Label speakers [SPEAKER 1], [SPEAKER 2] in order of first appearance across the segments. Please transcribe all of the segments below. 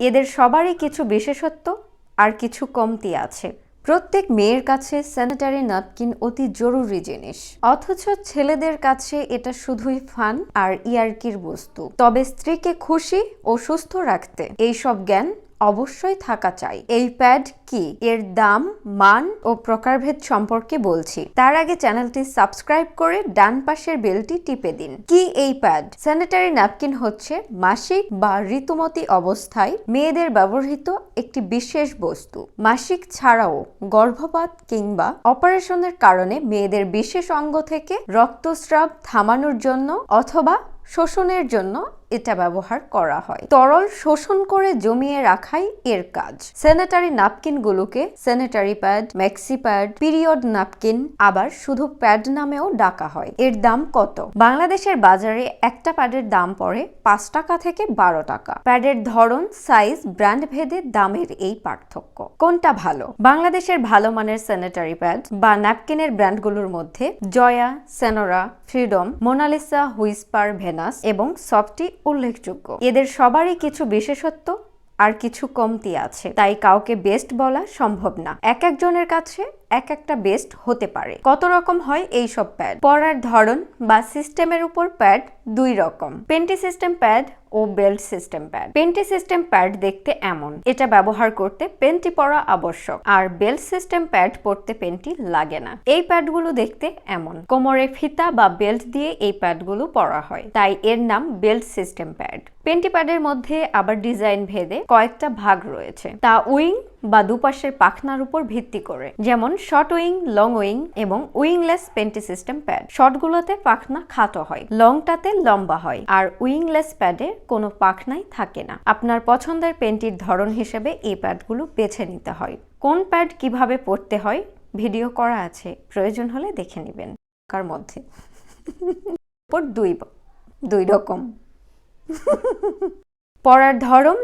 [SPEAKER 1] এদের সবারই কিছু বিশেষত্ব আর কিছু কমতি আছে। প্রত্যেক মেয়ের কাছে স্যানিটারি ন্যাপকিন অতি জরুরি জিনিস। অথচ ছেলেদের কাছে এটা শুধুই ফান আর ইয়ার্কির বস্তু। তবে স্ত্রীকে খুশি ও সুস্থ রাখতে এইসব জ্ঞান অবশ্যই থাকা চাই। এই প্যাড কি? এর দাম, মান ও প্রকারভেদ সম্পর্কে বলছি। তার আগে চ্যানেলটি সাবস্ক্রাইব করে ডান পাশের বেলটি টিপে দিন। কি এই প্যাড? স্যানিটারি ন্যাপকিন হচ্ছে মাসিক বা ঋতুমতি অবস্থায় মেয়েদের ব্যবহৃত একটি বিশেষ বস্তু। মাসিক ছাড়াও গর্ভপাত কিংবা অপারেশনের কারণে মেয়েদের বিশেষ অঙ্গ থেকে রক্তস্রাব থামানোর জন্য অথবা শোষণের জন্য এটা ব্যবহার করা হয়। তরল শোষণ করে জমিয়ে রাখাই এর কাজ। Sanitary নাপকিনগুলোকে sanitary pad maxi pad period napkin আবার শুধু প্যাড নামেও ডাকা হয়। এর দাম কত? বাংলাদেশের বাজারে একটা প্যাডের দাম পড়ে পাঁচ টাকা থেকে বারো টাকা। প্যাডের ধরন সাইজ ব্র্যান্ড ভেদে দামের এই পার্থক্য। কোনটা ভালো? বাংলাদেশের ভালো মানের স্যানিটারি প্যাড বা ন্যাপকিনের ব্র্যান্ডগুলোর মধ্যে Joya Senora Freedom Monalisa Whisper Venus এবং সফটি উল্লেখযোগ্য। এদের সবারই কিছু বিশেষত্ব আর কিছু কমতি আছে। তাই কাউকে বেস্ট বলা সম্ভব না। এক একজনের কাছে এক একটা বেস্ট হতে পারে। কত রকম হয় এই সব প্যাড পড়ার ধরন বা সিস্টেমের উপর প্যাড দুই রকম। পেন্টি সিস্টেম প্যাড ও belt system pad panty system pad দেখতে এমন। এটা ব্যবহার করতে পেন্টি পরা আবশ্যক। আর বেল্ট সিস্টেম প্যাড পরতে পেন্টি লাগে না। এই প্যাডগুলো দেখতে এমন। কোমরে ফিতা বা বেল্ট দিয়ে এই প্যাডগুলো পরা হয়। তাই এর নাম বেল্ট সিস্টেম প্যাড পেন্টি প্যাডের মধ্যে আবার ডিজাইন ভেদে কয়েকটা ভাগ রয়েছে। তা উইং বা দুপাশের পাখনার উপর ভিত্তি করে, যেমন শর্ট উইং, লং উইং এবং উইংলেস পেন্টি সিস্টেম প্যাড। শর্টগুলোতে পাখনা খাটো হয়, লংটাতে লম্বা হয়, আর উইংলেস প্যাডে কোনো পাখনাই থাকে না। আপনার পছন্দের পেন্টির ধরন হিসেবে এই প্যাডগুলো বেছে নিতে হয়। কোন প্যাড কীভাবে পড়তে হয়, ভিডিও করা আছে, প্রয়োজন হলে দেখে নেবেন। কার মধ্যে? দুই দুই রকম। পড়ার ধরন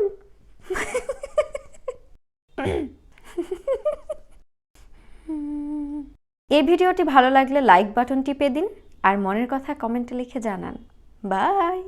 [SPEAKER 1] এই ভিডিওটি ভালো লাগলে লাইক বাটন টিপে দিন আর মনের কথা কমেন্টে লিখে জানান। বাই!